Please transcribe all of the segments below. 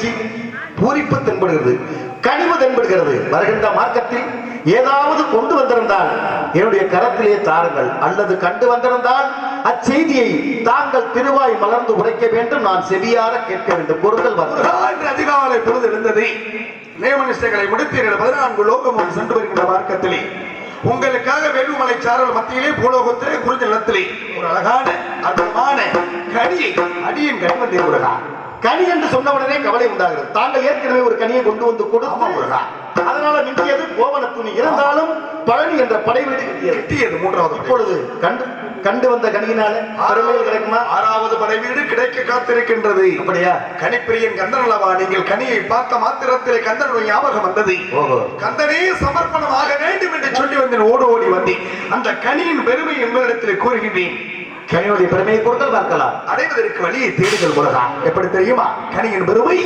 மகிழ்ச்சி பூரிப்பு தென்படுகிறது. கனிவு தென்படுகிறது. வருகின்ற மார்க்கத்தில் ஏதாவது கொண்டு வந்திருந்தால் என்னுடைய கரத்திலே தாருங்கள். அல்லது கண்டு வந்திருந்தால் அச்செய்தியை தாங்கள் திருவாய் மலர்ந்து உரைக்க வேண்டும். நான் செவியார கேட்க வேண்டும். பொருட்கள் வந்து அதிகாலை பொழுது இருந்தது நியமனிஷ்டைகளை முடித்தீர்கள். பதினான்கு லோகம் சென்று வருகின்ற மார்க்கத்திலே. உங்களுக்காக வெள்ளுமலை சாரல் மத்தியிலே பூலோகத்திலே குறிஞ்ச நிலத்திலே ஒரு அழகான அற்புதமான கடியை அடியின் கனி வந்தே கனி என்று சொன்னவுடனே கவலை உண்டாகிறது. தாங்கள் ஏற்கனவே ஒரு கனியை கொண்டு வந்து கொடுத்து அதனால மிஞ்சியது கோவண துணி. இருந்தாலும் பழனி என்ற படை வீடு கட்டியது. மூன்றாவது இப்பொழுது கண்டு கண்டு வந்த கனியினால பெருமையில் கிடைக்குமா? ஆறாவது படை வீடு கிடைக்க காத்திருக்கின்றது. அப்படியா? கனிப்பிரியன் கந்தனல்லவா நீங்கள் கனியை பார்த்த மாத்திரத்திலே கந்தனுடைய ஞாபகம் வந்தது. கந்தனே சமர்ப்பணமாக வேண்டும் என்று சொல்லி வந்தேன் ஓடு ஓடி வந்தேன். அந்த கனியின் பெருமை உங்களிடத்தில் கூறுகின்றேன். கனியுடைய பெருமையை கொடுத்தல் பார்க்கலாம். அடைவதற்கு வழியை தேடுதல் போலதான் எப்படி தெரியுமா? கனியின் பெருமை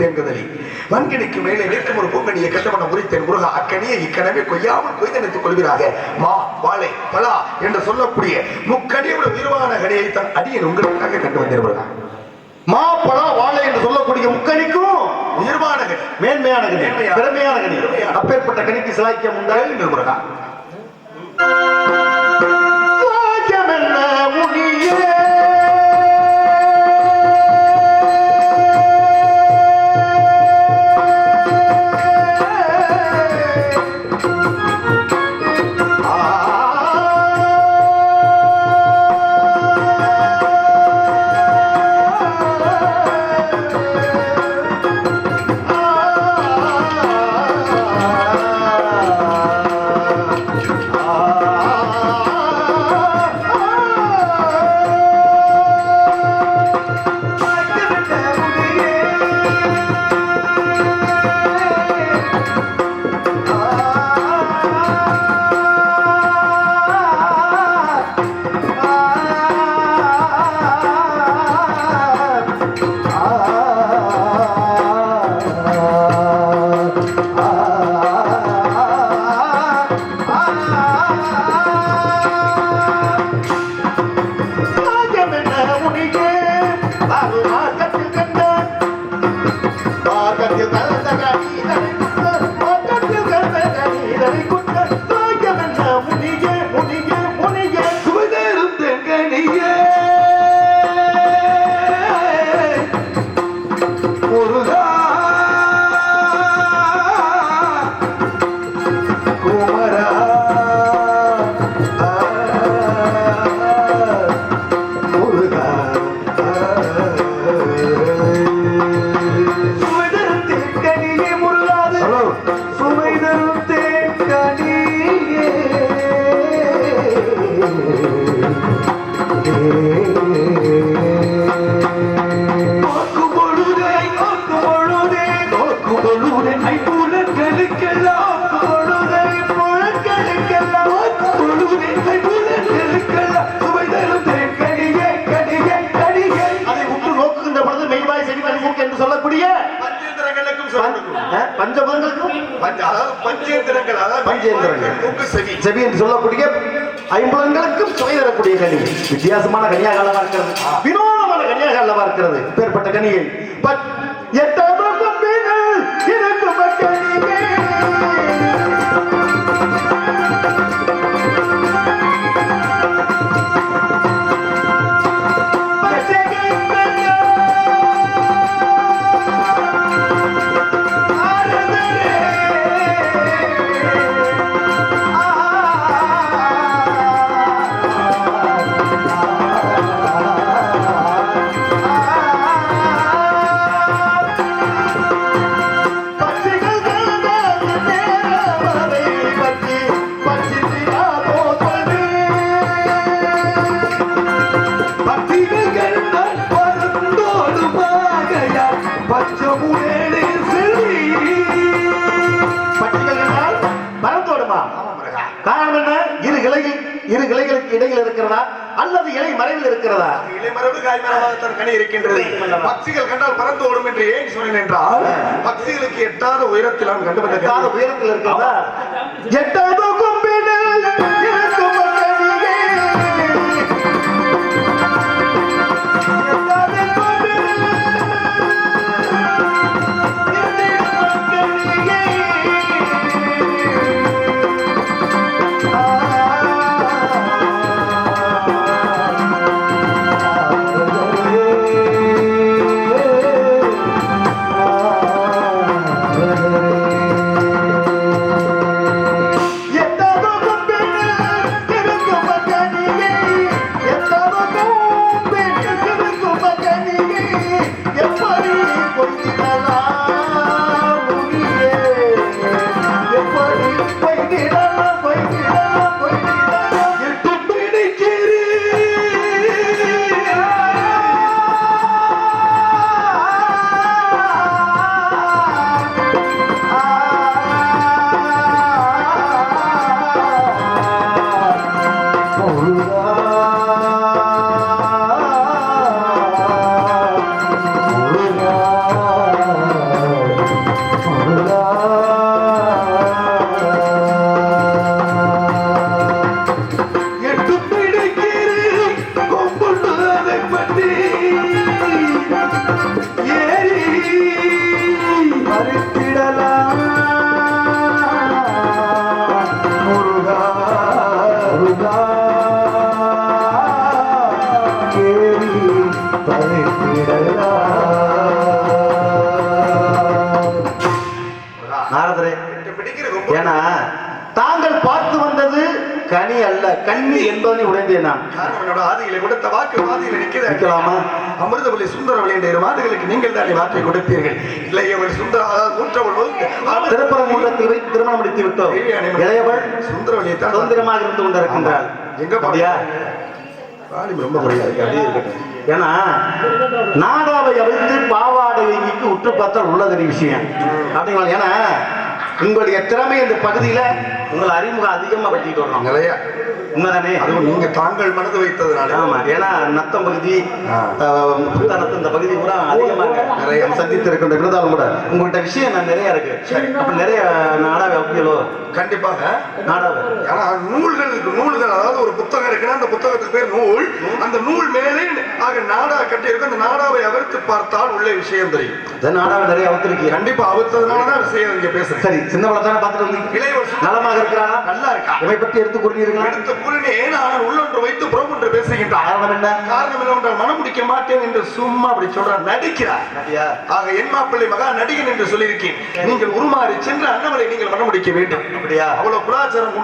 தேங்கதலி வன்கணிக்கு மேலே நிற்கும் ஒரு பூங்கனியை கட்டமன முறித்தேன் முருகா அக்கனியை இக்கனவே கொய்யாமல் கொய்தெடுத்துக் கொள்கிறாக. மா வாழை பலா என்று சொல்லக்கூடிய முக்கனியோட உருவான கனியை தான் அடியன் உங்களுக்காக கண்டு வந்திருப்பாங்க மா பழா வாழை என்று சொல்லக்கூடிய முக்கணிக்கும் உயர்வான கனி மேன்மையான கனி. திறமையான கனி. அப்பேற்பட்ட கனிக்கு சிலாக்கியம் உண்டா? முருகா பஞ்சேந்திரங்கள் அதாவது பஞ்சேந்திரங்கள். மூக்கு செவி. செவி என்று சொல்லக்கூடிய ஐம்புலங்களுக்கும் சுவை தரக்கூடிய கனி. வித்தியாசமான கனியாக அல்லவா இருக்கிறது வினோதமான கனியாக அல்லவா இருக்கிறது. பேர்பட்ட கனியை. பட் இரு கிளைகளுக்கு இடையில் இருக்கிறதா அல்லது இலை மறைவில் இருக்கிறதா? இலைமரபு காய்மரமாகத்தான் கனி இருக்கின்றது. பக்திகள் கண்டால் பறந்து ஓடும் என்று ஏன் சொன்னேன் என்றால் பக்திகளுக்கு எட்டாத உயரத்தில் நான் கண்டுபிடித்த எட்டாத உயரத்தில் இருக்கிறதா? எட்டாத ஏன்னா தாங்கள் பார்த்து வந்தது கனி அல்ல. கண்ணி என்பதனை உடைந்தேன் நான். என்னோட ஆதியிலே கொடுத்த வாக்கு நிற்கிறது நிற்கலாமா? அமிர்தவள்ளி சுந்தரவள்ளி என்ற இரு மாதங்களுக்கு நீங்கள் தானே மாற்றி கொடுத்தீர்கள். இல்லை சுந்தர வந்து திருப்பரங்குன்றத்தில் வைத்து திருமணம் முடித்து விட்டோம். இளையவள் சுந்தரவள்ளியை தான் சுதந்திரமாக இருந்து கொண்டிருக்கின்றாள். எங்க அப்படியா? பாடி ரொம்ப முடியாது அப்படியே இருக்கட்டும் ஏன்னா நாடாவை அவிழ்த்து பாவாடை உற்று பார்த்தால் உள்ளதறி விஷயம். அப்படிங்களா? ஏன்னா உங்களுடைய திறமை இந்த பகுதியில உங்களை அறிமுகம் அதிகமா படுத்திட்டு வரணும். நிறைய உண்மைதானே? அதுவும் நீங்க தாங்கள் மனது வைத்ததுனால. ஆமா ஏன்னா நத்தம் பகுதி. அஹ், புத்தானத்து இந்த பகுதி கூட அதிகமாக நிறைய சந்தித்து இருக்கின்ற இருந்தாலும் கூட உங்கள்கிட்ட விஷயம் நான் நிறைய இருக்கு. அப்ப நிறைய நாடாவை வைக்கலோ கண்டிப்பாக. நாடாவை. ஆனா நூல்கள் நூல்கள் அதாவது ஒரு புத்தகம் இருக்குன்னா அந்த புத்தகத்துக்கு பேர் நூல். அந்த நூல் மேலே ஆக நாடா கட்டி இருக்கும் அந்த நாடாவை அவிர்த்து பார்த்தால் உள்ள விஷயம் தெரியும். நாடாவை நிறைய அவுத்திருக்கீங்க கண்டிப்பா அவிர்த்ததுனாலதான் விஷயம் இங்க பேசுறேன். சரி சின்ன தானே பார்த்துட்டு சுந்தர- நலமாக இருக்கிறானா நல்லா இருக்கா இவை பற்றி எடுத்து கூறினீர்களா? எடுத்த கூறினேன் ஆனால் உள்ளொன்று வைத்து புறம் ஒன்று பேசுகின்றார் காரணம் என்ன? காரணம் என்னவென்றால் மனம் முடிக்க மாட்டேன் என்று சும்மா அப்படி சொல்றார் நடிக்கிறார். ஆக என் மாப்பிள்ளை மகா நடிகன் என்று சொல்லியிருக்கேன். நீங்கள் உருமாறி சென்று அண்ணவரை நீங்கள் மனம் முடிக்க வேண்டும். அப்படியா? அவ்வளவு குலாச்சாரம்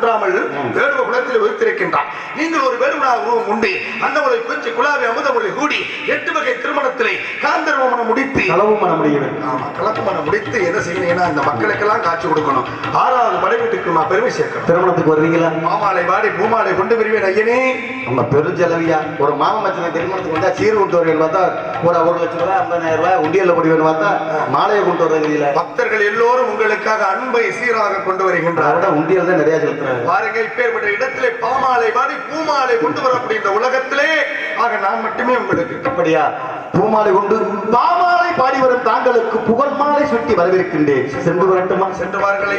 வேடுவ குலத்தில் வைத்திருக்கின்றார் நீங்கள் ஒரு வேடுவனா உருவம் உண்டு. அன்னவரை கொஞ்சம் குலாவை அமுதமொழி கூடி எட்டு வகை திருமணத்திலே காந்தர்வ மனம் முடித்து. களவு பண்ண முடியும் ஆமா கலப்பு மனம் முடித்து என்ன செய்யணும் இந்த மக்களுக்கெல்லாம் காட்சி கொடுக்கணும். ஆறாவது படை வீட்டுக்கு சேர்க்கணும். திருமணத்துக்கு வருவீங்களா? மாமாலை வாடி பூமாலை கொண்டு வருவேன் ஐயனே. நம்ம பெருஞ்செலவியா ஒரு மாமன் மச்சனை திருமணத்துக்கு வந்தா சீர் கொண்டு வருவேன் பார்த்தா ஒரு ஒரு லட்சம் ரூபாய் ஐம்பதாயிரம் ரூபாய் உண்டியல்ல போடுவேன் பார்த்தா மாலையை கொண்டு வரதுல பக்தர்கள் எல்லோரும் உங்களுக்காக அன்பை சீராக கொண்டு வருகின்றார் உண்டியல் தான் நிறைய செலுத்துறாங்க. பாருங்க இப்பேற்பட்ட இடத்திலே பாமாலை வாடி பூமாலை கொண்டு வரக்கூடிய இந்த உலகத்திலே. ஆக நான் மட்டுமே உங்களுக்கு அப்படியா? பூமாலை கொண்டு பாமாலை பாடி தாங்களுக்கு புகழ் மாலை சுட்டி வரவிருக்கின்றேன் சென்று வரட்டுமா? சென்று வாருங்கள்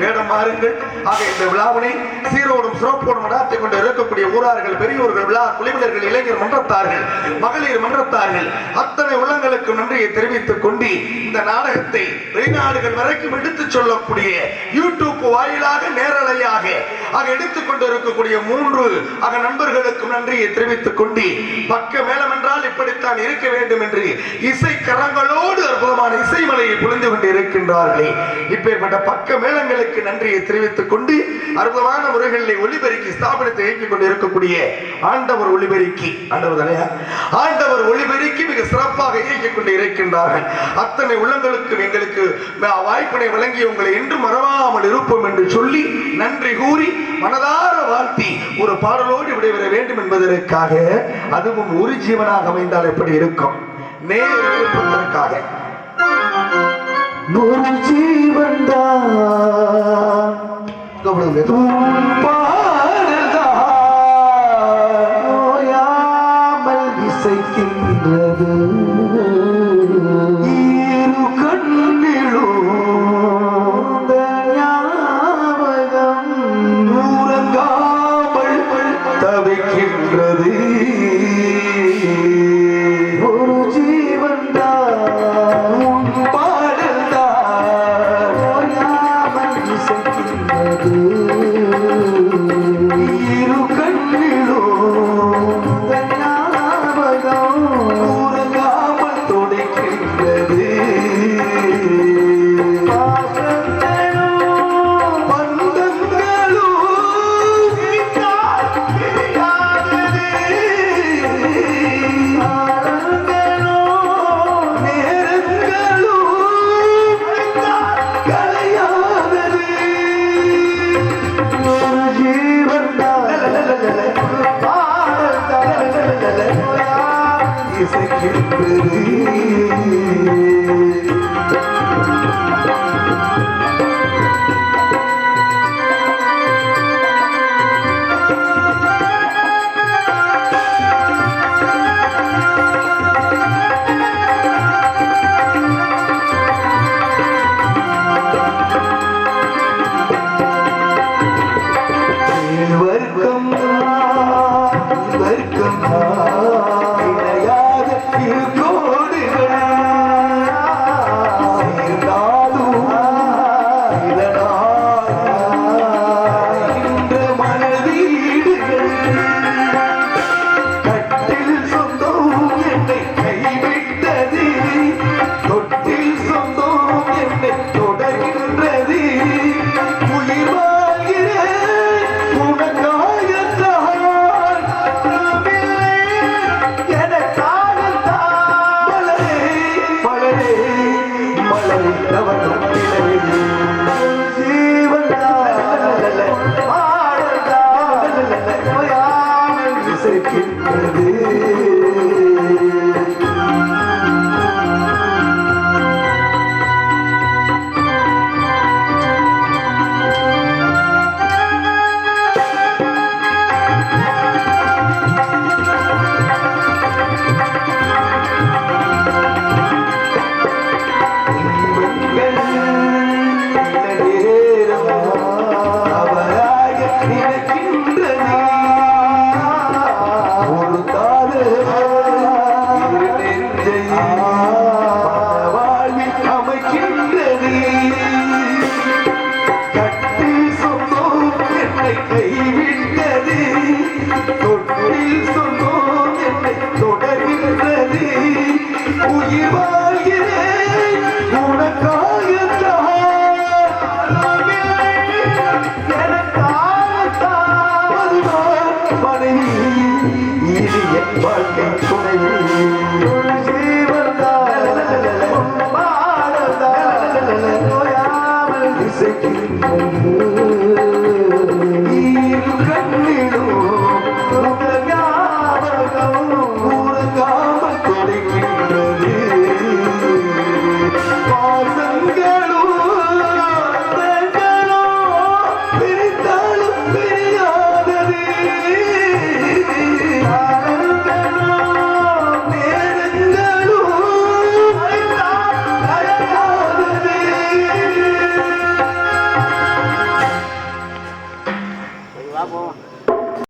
வேடம் மாறுங்கள் ஆக இந்த விழாவினை சீரோடும் சிறப்போடும் நடாத்தி கொண்டு இருக்கக்கூடிய ஊரார்கள் பெரியோர்கள் விழா குழுவினர்கள் இளைஞர் மன்றத்தார்கள் மகளிர் மன்றத்தார்கள் அத்தனை உள்ளங்களுக்கு நன்றியை தெரிவித்துக் கொண்டு இந்த நாடகத்தை வெளிநாடுகள் வரைக்கும் எடுத்துச் சொல்லக்கூடிய யூடியூப் வாயிலாக நேரலையாக ஆக எடுத்துக் கொண்டு இருக்கக்கூடிய மூன்று ஆக நண்பர்களுக்கும் நன்றியை தெரிவித்துக் கொண்டு பக்க மேளம் என்றால் இப்படித்தான் இருக்க வேண்டும் என்று இசை கரங்களோடு அற்புதமான இசைமலையை புரிந்து கொண்டு இருக்கின்றார்களே இப்பேற்பட்ட பக்க மேளங்களுக்கு நன்றியை தெரிவித்துக் கொண்டு அற்புதமான முறைகளில் ஒளிபெருக்கி ஸ்தாபனத்தை இயக்கிக் கொண்டு இருக்கக்கூடிய ஆண்டவர் ஒளிபெருக்கி. ஆண்டவர் தானே? ஆண்டவர் ஒளிபெருக்கி மிக சிறப்பாக இயக்கிக் கொண்டு இருக்கின்றார்கள் அத்தனை உள்ளங்களுக்கும் எங்களுக்கு வாய்ப்பினை வழங்கி உங்களை என்று மறவாமல் இருப்போம் என்று சொல்லி நன்றி கூறி மனதார வாழ்த்தி ஒரு பாடலோடு விடைபெற வேண்டும் என்பதற்காக அதுவும் ஒரு ஜீவனாக அமைந்தால் எப்படி இருக்கும்? மேல் எழுப்பதற்காக நூறு ஜீவன் தான். இசைக்கின்றது.